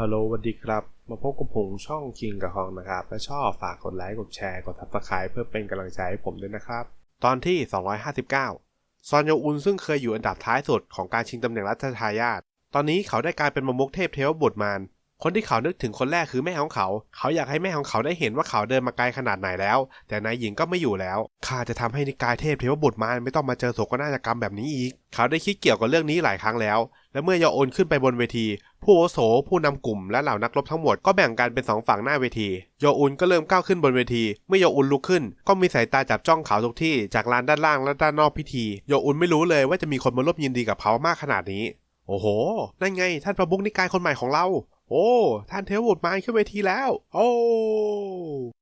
ฮัลโหลสวัสดีครับ มาพบกับผมช่องคิงกับฮองนะครับ ถ้าชอบฝากกดไลค์ กดแชร์ กด subscribe เพื่อเป็นกำลังใจให้ผมด้วยนะครับ ตอนที่ 259 ซอนโยอุนซึ่งเคยอยู่อันดับท้ายสุดของการชิงตำแหน่งรัชทายาท ตอนนี้เขาได้กลายเป็นมมกเทพเทวบุตรมาร คนที่เขานึกถึงคนแรกคือแม่ของเขา เขาอยากให้แม่ของเขาได้เห็นว่าเขาเดินมาไกลขนาดไหนแล้ว แต่นายหญิงก็ไม่อยู่แล้ว ข้าจะทำให้นิกายเทพเทวบุตรมารไม่ต้องมาเจอโศกนาฏกรรมแบบนี้อีก เขาได้คิดเกี่ยวกับเรื่องนี้หลายครั้งแล้ว และเมื่อยาโอนขึ้นไปบนเวที ผู้อาวุโสผู้นำกลุ่มและเหล่านักรบทั้งหมดก็แบ่งกันเป็นสองฝั่งหน้าเวที โยอุนก็เริ่มก้าวขึ้นบนเวที เมื่อโยอุนลุกขึ้น ก็มีสายตาจับจ้องเขาทุกที่จากลานด้านล่างและด้านนอกพิธี โยอุนไม่รู้เลยว่าจะมีคนมาร่วมยินดีกับเขามากขนาดนี้ โอ้โห นั่นไง ท่านประมุขนิกายคนใหม่ของเรา โอ้ ท่านเทวบุตรมาขึ้นเวทีแล้ว โอ้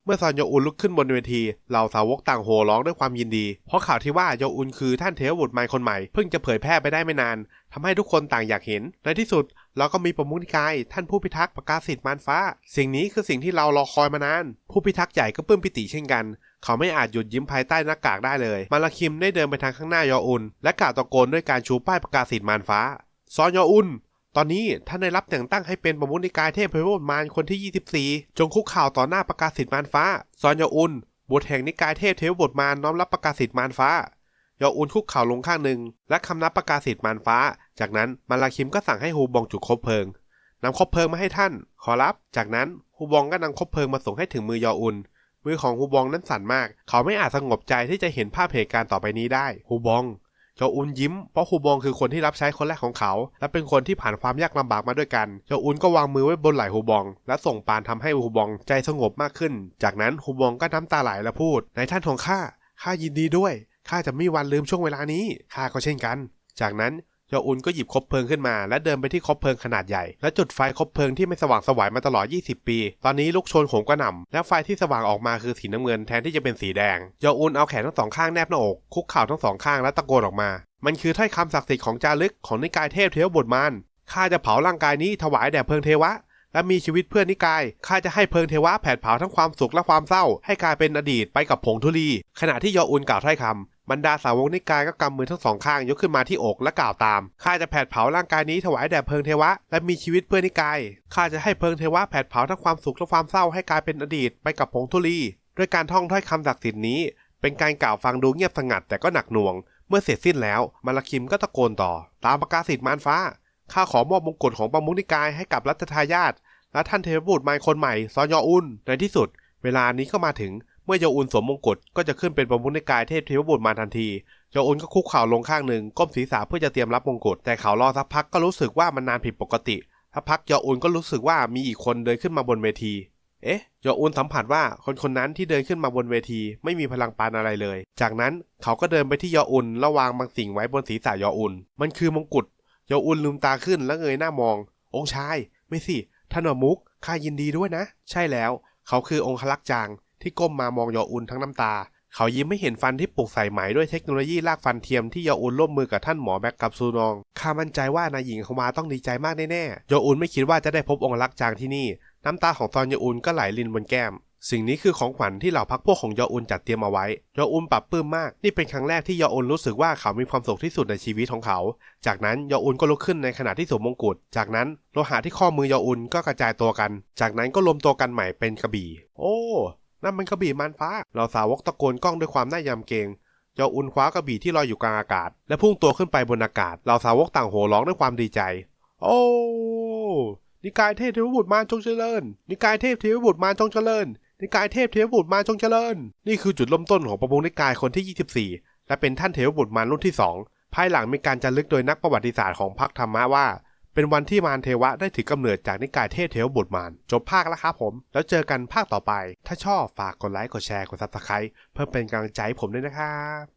เมื่อซอนโยอุนลุกขึ้นบนเวที เหล่าสาวกต่างโห่ร้องด้วยความยินดี เพราะข่าวที่ว่าโยอุนคือท่านเทวบุตรม่คนใหม่ เพิ่งจะเผยแพร่ไปได้ไม่นานทำให้ทุกคนต่างอยากเห็น ในที่สุด เราก็มีประมุขนิกาย ท่านผู้พิทักษ์ประกาศสิทธิ์มารฟ้า สิ่งนี้คือสิ่งที่เรารอคอยมานาน ผู้พิทักษ์ใหญ่ก็ปลื้มปิติเช่นกัน เขาไม่อาจหยุดยิ้มภายใต้หน้ากากได้เลย มาลาคิมได้เดินไปทางข้างหน้ายออุนและกล่าวตะโกนด้วยการชูป้ายประกาศสิทธิ์มารฟ้า ซอนยออุนตอนนี้ท่านได้รับแต่งตั้งให้เป็นประมุขนิกายเทพเพวมารคนที่ 24 จงคุกเข่าวต่อหน้าประกาศสิทธิ์มารฟ้า ซอนยออุนบุตรแห่งนิกายเทพเทวบุตรมารน้อมรับประกาศสิทธิ์มารฟ้า ยออุนคุกเข่าลงข้างหนึ่ง และคำนับประกาศสิทธิ์มารฟ้า จากนั้นมาลาคิมก็สั่งให้ฮูบองจุดคบเพลิงนำคบเพลิงมาให้ท่าน ขอรับ จากนั้นฮูบองก็นำคบเพลิงมาส่งให้ถึงมือยออุนมือของฮูบองนั้นสั่นมาก เขาไม่อาจสงบใจที่จะเห็นภาพเหตุการณ์ต่อไปนี้ได้ฮูบองโจอุนยิ้มเพราะฮูบองคือคนที่รับใช้คนแรกของเขา และเป็นคนที่ผ่านความยากลำบากมาด้วยกันโจอุนก็วางมือไว้บนไหล่ฮูบอง และส่งปานทำให้ฮูบองใจสงบมากขึ้น จากนั้นฮูบองก็น้ำตาไหลและพูด ในท่านของข้าข้ายินดีด้วย ข้าจะไม่มีวันลืมช่วงเวลานี้ข้าก็เช่นกัน จากนั้นโยอุนก็หยิบคบเพลิงขึ้นมา และเดินไปที่คบเพลิงขนาดใหญ่ และจุดไฟคบเพลิงที่ไม่สว่างสวายมาตลอด 20 ปี ตอนนี้ลุกโชนโหมกระหน่ำและไฟที่สว่างออกมาคือสีน้ำเงินแทนที่จะเป็นสีแดงโยอุนเอาแขนทั้งสองข้างแนบหน้าอก คุกเข่าทั้งสองข้างและตะโกนออกมา มันคือถ้อยคำศักดิ์สิทธิ์ของจารึกของนิกายเทพเทวบุตรมารข้าจะเผาร่างกายนี้ถวายแด่เพลิงเทวะ และมีชีวิตเพื่อนนิกายข้าจะให้เพลิงเทวะแผดเผาทั้งความสุขและความเศร้า ให้กลายเป็นอดีตไปกับผงธุลีขณะที่ยออุนกล่าวถ้อยคำ บรรดาสาวกนิกายก็กำมือทั้งสองข้างยกขึ้นมาที่อกและกล่าวตาม ข้าจะแผดเผาร่างกายนี้ถวายแด่เพลิงเทวะ และมีชีวิตเพื่อนิกาย ข้าจะให้เพลิงเทวะแผดเผาทั้งความสุขและความเศร้าให้กลายเป็นอดีตไปกับผงธุลี ด้วยการท่องถ้อยคำศักดิ์สิทธิ์นี้ เป็นการกล่าวฟังดูเงียบสงัดแต่ก็หนักหน่วง เมื่อเสร็จสิ้นแล้วมาลาคิมก็ตะโกนต่อ ตามประกาศสิทธิ์มารฟ้า ข้าขอมอบมงกุฎของประมุขนิกายให้กับรัชทายาทและท่านเทพบุตรใหม่คนใหม่ซอยออุนในที่สุด เวลานี้ก็มาถึง เมื่อยออุนสวมมงกุฎก็จะขึ้นเป็นประมุขในกายเทพเทวบุตรมาทันทียออุนก็คุกเข่าลงข้างหนึ่งก้มศีรษะเพื่อจะเตรียมรับมงกุฎแต่เขารอสักพักก็รู้สึกว่ามันนานผิดปกติสักพักยออุนก็รู้สึกว่ามีอีกคนเดินขึ้นมาบนเวที เอ๊ะยออุนสัมผัสว่าคนคนนั้นที่เดินขึ้นมาบนเวที ไม่มีพลังปานอะไรเลย จากนั้นเขาก็เดินไปที่ยออุนแล้ววางบางสิ่งไว้บนศีรษะยออุนมันคือมงกุฎยออุนลืมตาขึ้นแล้วเงยหน้ามอง องค์ชาย ไม่สิท่านอมุกข้ายินดีด้วยนะ ใช่แล้ว เขาคือองคลักษ์จาง ที่ก้มมามองยออุนทั้งน้ำตา เขายิ้มไม่เห็นฟันที่ปลูกใส่ไหมด้วยเทคโนโลยีลากฟันเทียมที่ยออุนร่วมมือกับท่านหมอแบ็กกับซูนองข้ามั่นใจว่านายหญิงเขามาต้องดีใจมากแน่ๆยออุนไม่คิดว่าจะได้พบองคลักษจางที่นี่ น้ำตาของซอนยออุนก็ไหลรินบนแก้มสิ่งนี้คือของขวัญที่เหล่าพักพวกของยออุนจัดเตรียมเอาไว้ ยออุนปรับปลื้มมาก นี่เป็นครั้งแรกที่ยออุนรู้สึกว่าเขามีความสุขที่สุดในชีวิตของเขา จากนั้นยออุนก็ลุกขึ้นในขณะที่สวมมงกุฎ จากนั้นโลหะที่ข้อมือยออุนก็กระจายตัวกัน จากนั้นก็รวมตัวกันใหม่เป็นกระบี่ โอ้ นั่นมันกระบี่มารฟ้า เราสาวกตะโกนกล้องด้วยความน่ายำเกรงยออุนคว้ากระบี่ที่ลอยอยู่กลางอากาศ และพุ่งตัวขึ้นไปบนอากาศ เราสาวกต่างโห่ร้องด้วยความดีใจ โอ้นิกายเทพเทวบุตรมาจงเจริญ นิกายเทพเทวบุตรมาจงเจริญ นิกายเทพเทวบุตรมาจงเจริญ นี่คือจุดเริ่มต้นของประมุขนิกายคนที่ 24 และเป็นท่านเทวบุตรมารรุ่นที่ 2 ภายหลังมีการจารึกโดยนักประวัติศาสตร์ของพรรคธรรมะว่า เป็นวันที่มารเทวะได้ถือกำเนิดจากนิกายเทพเทวบุตรมารจบภาคแล้วครับผม แล้วเจอกันภาคต่อไป ถ้าชอบฝากกดไลค์กดแชร์กดซับสไครต์เพื่อเป็นกำลังใจผมด้วยนะครับ